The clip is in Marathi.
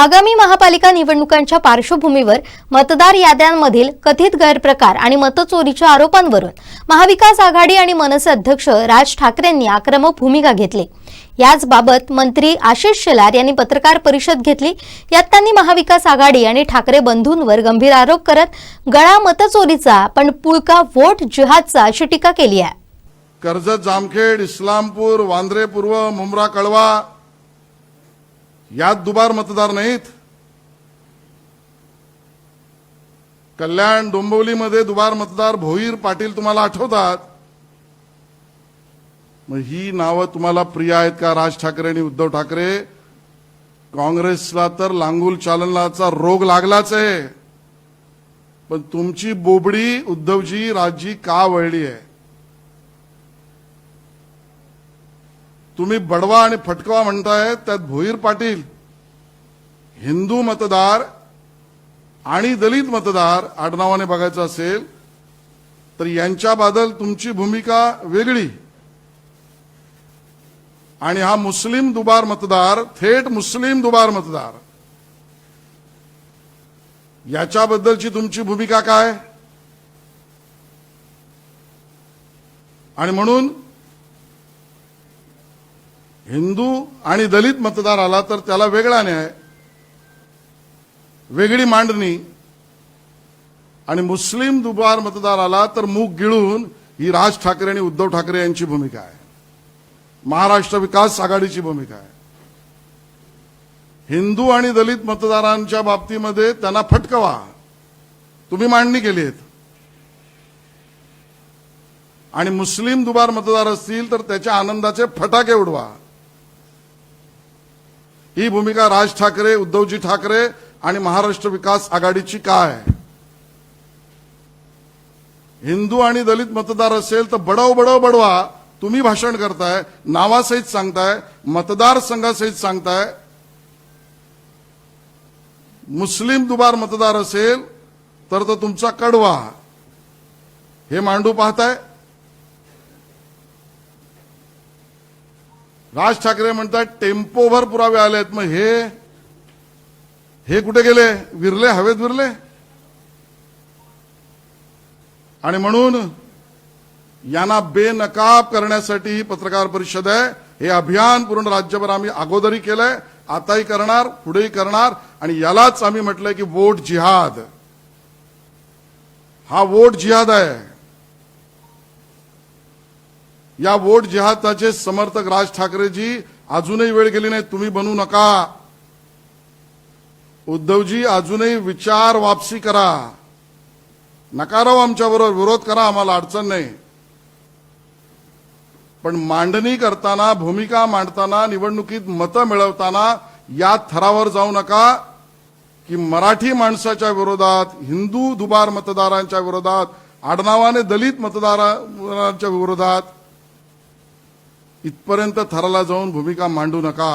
आगामी महापालिका निवडणुकांच्या पार्श्वभूमीवर मतदार याद्यांमधील कथित गैरप्रकार आणि मतचोरीच्या आरोपांवरून महाविकास आघाडी आणि मनसे अध्यक्ष राज ठाकरेंनी आक्रमक भूमिका घेतली. याचबाबत मंत्री आशिष शेलार यांनी पत्रकार परिषद घेतली. यात त्यांनी महाविकास आघाडी आणि ठाकरे बंधूंवर गंभीर आरोप करत गळा मतचोरीचा पण पुळका वोट जिहादचा अशी टीका केली आहे. कर्जत जामखेड इस्लामपूर वांद्रे पूर्व मुमरा कळवा यात दुबार मतदार नाहीत. कल्याण डोंबिवलीमध्ये दुबार मतदार भोईर पाटील तुम्हाला आठवतात. मग ही नावं तुम्हाला प्रिय आहेत का? राज ठाकरे आणि उद्धव ठाकरे. काँग्रेसला तर लांगुल चालनाचा रोग लागलाच आहे. पण तुमची बोबडी उद्धवजी राजजी का वळली आहे? तुम्ही बडवा आणि फटकवा म्हणताय त्यात भोईर पाटील हिंदू मतदार आणि दलित मतदार आडनावाने बघायचं असेल तर यांच्याबद्दल तुमची भूमिका वेगळी. आणि हा मुस्लिम दुबार मतदार थेट मुस्लिम दुबार मतदार याच्याबद्दलची तुमची भूमिका काय? आणि म्हणून हिंदू आणि दलित मतदार आला तर त्याला वेगळा न्याय वेगळी मांडणी. आणि मुस्लिम दुबार मतदार आला तर मूग गिळून ही राज ठाकरे आणि उद्धव ठाकरे यांची भूमिका आहे. महाराष्ट्र विकास आघाडीची भूमिका आहे. हिंदू आणि दलित मतदारांच्या बाबतीमध्ये त्यांना फटकवा. तुम्ही मांडणी केली आहेत. आणि मुस्लिम दुबार मतदार असतील तर त्याच्या आनंदाचे फटाके उडवा. ही भूमिका राज ठाकरे उद्धवजी ठाकरे आणि महाराष्ट्र विकास आघाडीची काय हिंदू आणि दलित मतदार असेल तर बडव बडव बडवा. तुम्ही भाषण करताय नावासहित सांगताय मतदारसंघासहित सांगताय. मुस्लिम दुबार मतदार असेल तर तो तुमचा कडवा. हे मांडू पाहताय. राज ठाकरे म्हणतात टेम्पोभर पुरावे आले आहेत मग हे हे कुठे गेले? विरले? हवेत विरले? आणि म्हणून यांना बेनकाब करण्यासाठी ही पत्रकार परिषद आहे. हे अभियान पूर्ण राज्यभर आम्ही अगोदरी केलंय. आताही करणार पुढेही करणार. आणि यालाच आम्ही म्हटलंय की वोट जिहाद. हा वोट जिहाद आहे. या वोट जिहादाचे समर्थक राज ठाकरेजी अजूनही वेळ गेली नाही तुम्ही बनू नका. उद्धवजी अजूनही विचार वापसी करा. नका आमच्याबरोबर विरोध करा आम्हाला अडचण नाही. पण मांडणी करताना भूमिका मांडताना निवडणुकीत मतं मिळवताना या थरावर जाऊ नका की मराठी माणसाच्या विरोधात हिंदू दुबार मतदारांच्या विरोधात आडनावाने दलित मतदारांच्या विरोधात इथपर्यंत थराला जाऊन भूमिका मांडू नका.